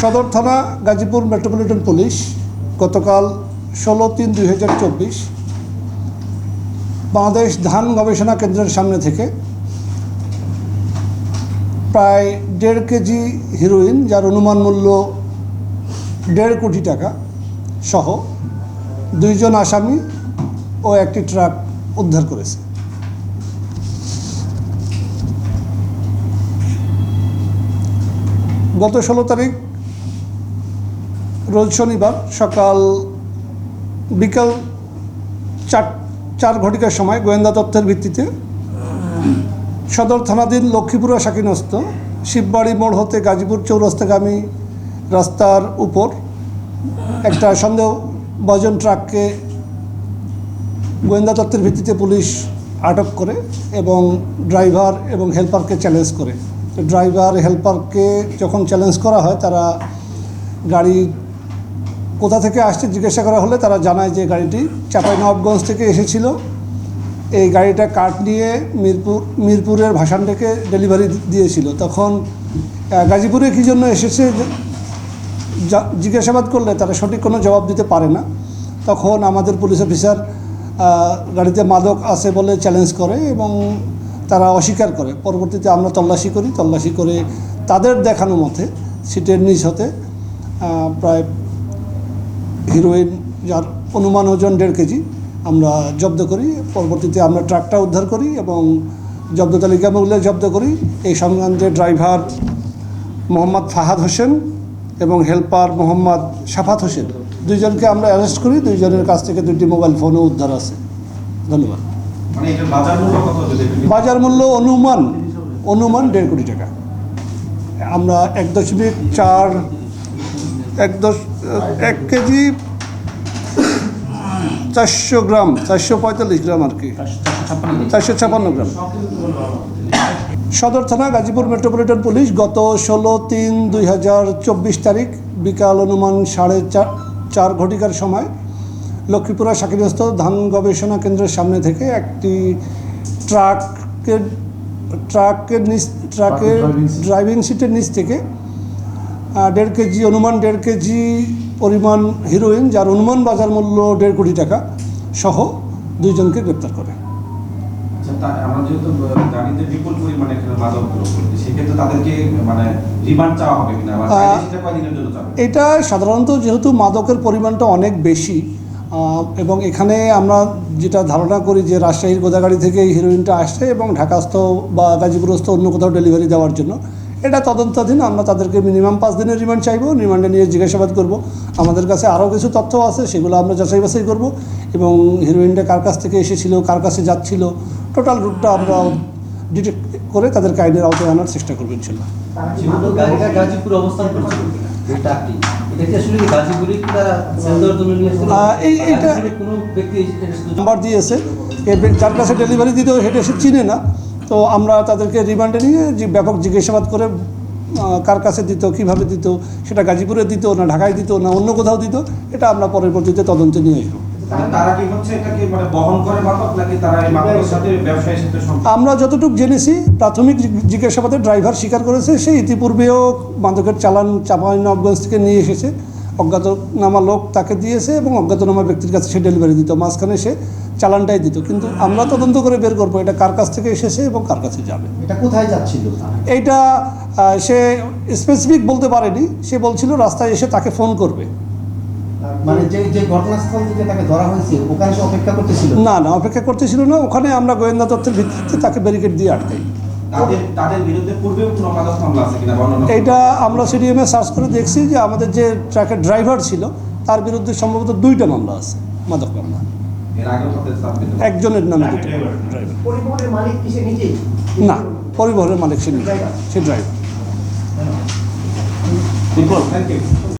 সদর থানা Gazipur metropolitan police, গতকাল ষোলো তিন দুই হাজার চব্বিশ, বাংলাদেশ ধান গবেষণা কেন্দ্রের সামনে থেকে প্রায় দেড় কেজি হিরোইন, যার অনুমান মূল্য দেড় কোটি টাকা সহ দুইজন আসামি ও একটি ট্রাক উদ্ধার করেছে। গত ষোলো তারিখ রোজ শনিবার সকাল বিকাল চার চার ঘটিকার সময় গোয়েন্দা তথ্যের ভিত্তিতে সদর থানাধীন লক্ষ্মীপুরা শাকিনস্ত শিববাড়ি মোড় হতে গাজীপুর চৌরাস্তাগামী রাস্তার উপর একটা সন্দেহ বজন ট্রাককে গোয়েন্দা তত্ত্বের ভিত্তিতে পুলিশ আটক করে এবং ড্রাইভার এবং হেল্পারকে চ্যালেঞ্জ করে। ড্রাইভার, হেল্পারকে যখন চ্যালেঞ্জ করা হয়, তারা গাড়ি কোথা থেকে আসছে জিজ্ঞাসা করা হলে তারা জানায় যে গাড়িটি চাঁপাইনবাবগঞ্জ থেকে এসেছিল। এই গাড়িটা কাঠ নিয়ে মিরপুর, মিরপুরের ভাসান থেকে ডেলিভারি দিয়েছিল। তখন গাজীপুরে কী জন্য এসেছে জিজ্ঞাসাবাদ করলে তারা সঠিক কোনো জবাব দিতে পারে না। তখন আমাদের পুলিশ অফিসার গাড়িতে মাদক আছে বলে চ্যালেঞ্জ করে এবং তারা অস্বীকার করে। পরবর্তীতে আমরা তল্লাশি করি। তল্লাশি করে তাদের দেখানো মতে, সিটের নিচ হতে প্রায় হিরোইন যার অনুমান ওজন দেড় কেজি আমরা জব্দ করি। পরবর্তীতে আমরা ট্রাকটা উদ্ধার করি এবং জব্দ তালিকা মূল্যে জব্দ করি। এই সংক্রান্তে ড্রাইভার মোহাম্মদ ফাহাদ হোসেন এবং হেল্পার মোহাম্মদ সাফাত হোসেন। দুইজনকে আমরা অ্যারেস্ট করি দুইজনের কাছ থেকে দুইটি মোবাইল ফোনও উদ্ধার আছে। ধন্যবাদ। মানে বাজার মূল্য অনুমান অনুমান দেড় কোটি টাকা। আমরা এক দশমিক চার এক দশ এক কেজি চারশো গ্রাম চারশো পঁয়তাল্লিশ গ্রাম আর কি। চারশো ছাপান্ন গ্রাম। সদর থানা গাজীপুর মেট্রোপলিটন পুলিশ গত ষোলো তিন দুই হাজার চব্বিশ তারিখ বিকাল অনুমান সাড়ে চার চার ঘটিকার সময় লক্ষ্মীপুরা শাকিরস্থ ধান গবেষণা কেন্দ্রের সামনে থেকে একটি ট্রাকের ট্রাকের নিচ ট্রাকের ড্রাইভিং সিটের নিচ থেকে দেড় কেজি অনুমান দেড় কেজি পরিমাণ হিরোইন যার অনুমান বাজার মূল্য দেড় কোটি টাকা সহ দুইজনকে গ্রেপ্তার করে। আচ্ছা, মানে এটা সাধারণত যেহেতু মাদকের পরিমাণটা অনেক বেশি এবং এখানে আমরা যেটা ধারণা করি যে রাজশাহীর গোদাগাড়ি থেকে হিরোইনটা আসছে এবং ঢাকাস্থ বা গাজীপুরস্থ অন্য কোথাও ডেলিভারি দেওয়ার জন্য। এটা তদন্তাধীন আমরা তাদেরকে মিনিমাম পাঁচ দিনের রিমান্ড চাইব রিমান্ডে নিয়ে জিজ্ঞাসাবাদ করব। আমাদের কাছে আরও কিছু তথ্য আছে সেগুলো আমরা যাচাই বাছাই করব। এবং হিরোইনটা কার কাছ থেকে এসেছিল কার কাছে যাচ্ছিল টোটাল রুটটা আমরা ডিটেক্ট করে তাদেরকে আইনের আওতায় আনার চেষ্টা করব ইনশাল্লাহ। নাম্বার দিয়েছে। যার কাছে ডেলিভারি দিতে সেটা সে চিনে না। তো আমরা তাদেরকে রিমান্ডে নিয়ে যে ব্যাপক জিজ্ঞাসাবাদ করে কার কাছে দিত কীভাবে দিত সেটা গাজীপুরে দিত না ঢাকায় দিত না অন্য কোথাও দিত এটা আমরা পরের পরবর্তীতে তদন্তে নিয়ে আসব। মানে আমরা যতটুকু জেনেছি প্রাথমিক জিজ্ঞাসাবাদে ড্রাইভার স্বীকার করেছে সে ইতিপূর্বেও মাদকের চালান চাঁপাইনবাবগঞ্জ থেকে নিয়ে এসেছে। অজ্ঞাতনামা লোক তাকে দিয়েছে এবং অজ্ঞাতনামা ব্যক্তির কাছে সে ডেলিভারি দিত। মাঝখানে সে চালানটাই দিত। কিন্তু আমরা তদন্ত করে বের করব এটা কার কাছ থেকে এসেছে এবং কার কাছে যাবে। এটা কোথায় যাচ্ছিল এইটা সে স্পেসিফিক বলতে পারেনি। সে বলছিল রাস্তায় এসে তাকে ফোন করবে। মানে যে যে ঘটনাস্থল থেকে তাকে ধরা হয়েছে ওখানে সে অপেক্ষা করতেছিল? না না অপেক্ষা করতেছিল না। ওখানে আমরা গোয়েন্দা তথ্যের ভিত্তিতে তাকে ব্যারিকেড দিয়ে আটকাই। এইটা আমরা সিডিএমে সার্চ করে দেখছি যে আমাদের যে ট্রাকের ড্রাইভার ছিল তার বিরুদ্ধে সম্ভবত দুইটা মামলা আছে মাদক মামলা। একজনের নামে দুটো। পরিবহনের মালিক সে না পরিবহনের মালিক সে নিজে। সে ড্রাইভার। Thank you.